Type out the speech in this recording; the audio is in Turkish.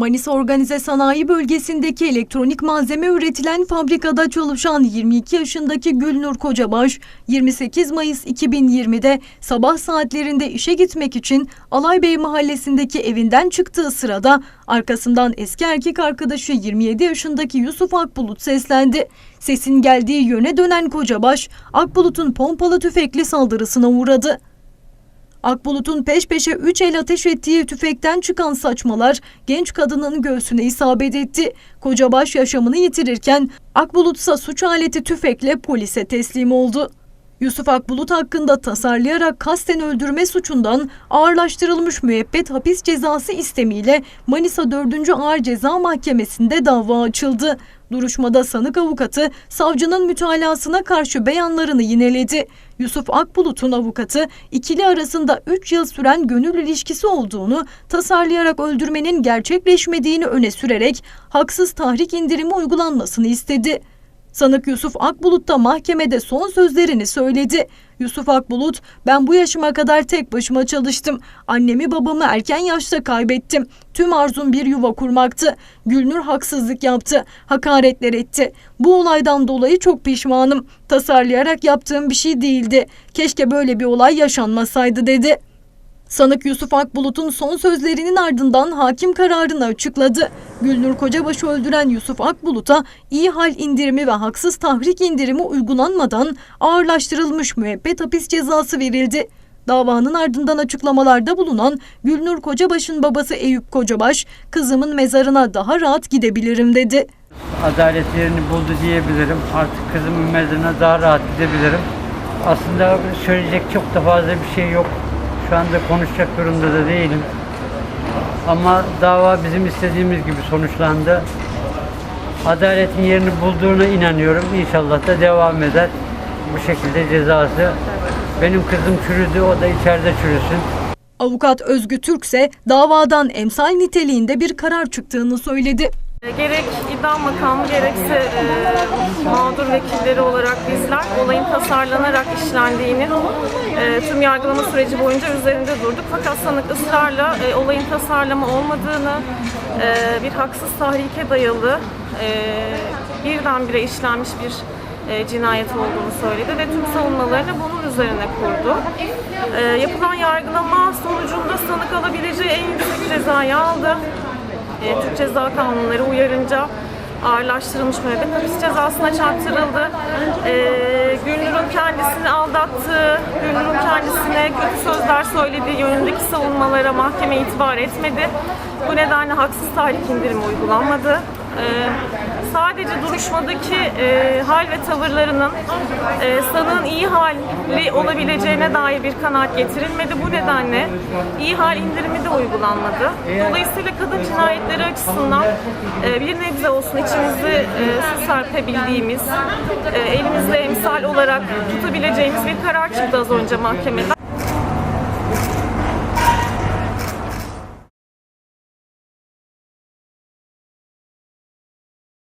Manisa Organize Sanayi Bölgesi'ndeki elektronik malzeme üretilen fabrikada çalışan 22 yaşındaki Gülnur Kocabaş, 28 Mayıs 2020'de sabah saatlerinde işe gitmek için Alaybey Mahallesi'ndeki evinden çıktığı sırada arkasından eski erkek arkadaşı 27 yaşındaki Yusuf Akbulut seslendi. Sesin geldiği yöne dönen Kocabaş, Akbulut'un pompalı tüfekli saldırısına uğradı. Akbulut'un peş peşe 3 el ateş ettiği tüfekten çıkan saçmalar genç kadının göğsüne isabet etti. Kocabaş yaşamını yitirirken Akbulut ise suç aleti tüfekle polise teslim oldu. Yusuf Akbulut hakkında tasarlayarak kasten öldürme suçundan ağırlaştırılmış müebbet hapis cezası istemiyle Manisa 4. Ağır Ceza Mahkemesi'nde dava açıldı. Duruşmada sanık avukatı savcının mütalasına karşı beyanlarını yineledi. Yusuf Akbulut'un avukatı ikili arasında 3 yıl süren gönül ilişkisi olduğunu tasarlayarak öldürmenin gerçekleşmediğini öne sürerek haksız tahrik indirimi uygulanmasını istedi. Sanık Yusuf Akbulut da mahkemede son sözlerini söyledi. Yusuf Akbulut, ben bu yaşıma kadar tek başıma çalıştım. Annemi babamı erken yaşta kaybettim. Tüm arzum bir yuva kurmaktı. Gülnur haksızlık yaptı, hakaretler etti. Bu olaydan dolayı çok pişmanım. Tasarlayarak yaptığım bir şey değildi. Keşke böyle bir olay yaşanmasaydı dedi. Sanık Yusuf Akbulut'un son sözlerinin ardından hakim kararını açıkladı. Gülnur Kocabaş'ı öldüren Yusuf Akbulut'a iyi hal indirimi ve haksız tahrik indirimi uygulanmadan ağırlaştırılmış müebbet hapis cezası verildi. Davanın ardından açıklamalarda bulunan Gülnur Kocabaş'ın babası Eyüp Kocabaş, kızımın mezarına daha rahat gidebilirim dedi. adalet yerini buldu diyebilirim. Artık kızımın mezarına daha rahat gidebilirim. Aslında söyleyecek çok da fazla bir şey yok. Şu anda konuşacak durumda da değilim. Ama dava bizim istediğimiz gibi sonuçlandı. Adaletin yerini bulduğuna inanıyorum. İnşallah da devam eder. Bu şekilde cezası. Benim kızım çürüdü, o da içeride çürüsün. Avukat Özgü Türk ise davadan emsal niteliğinde bir karar çıktığını söyledi. Gerek idam makamı gerekse e, mağdur vekilleri olarak bizler olayın tasarlanarak işlendiğini e, tüm yargılama süreci boyunca üzerinde durduk. Fakat sanık ısrarla e, olayın tasarlama olmadığını, e, bir haksız tahrike dayalı e, birdenbire işlenmiş bir e, cinayet olduğunu söyledi ve tüm savunmalarını bunun üzerine kurdu. E, yapılan yargılama sonucunda sanık alabileceği en yüksek cezayı aldı. E, Türk Ceza Kanunları uyarınca ağırlaştırılmış müebbet hapis cezasına çarptırıldı. E, Gülnur'un kendisini aldattığı, Gülnur'un kendisine kötü sözler söylediği yönündeki savunmalara mahkeme itibar etmedi. Bu nedenle haksız tahrik indirimi uygulanmadı. E, sadece duruşmadaki e, hal ve tavırlarının e, sanığın iyi halli olabileceğine dair bir kanaat getirilmedi. Bu nedenle iyi hal indirimi de uygulanmadı. Dolayısıyla kadın cinayetleri açısından e, bir nebze olsun içimizi e, su serpebildiğimiz, e, elimizde emsal olarak tutabileceğimiz bir karar çıktı az önce se meta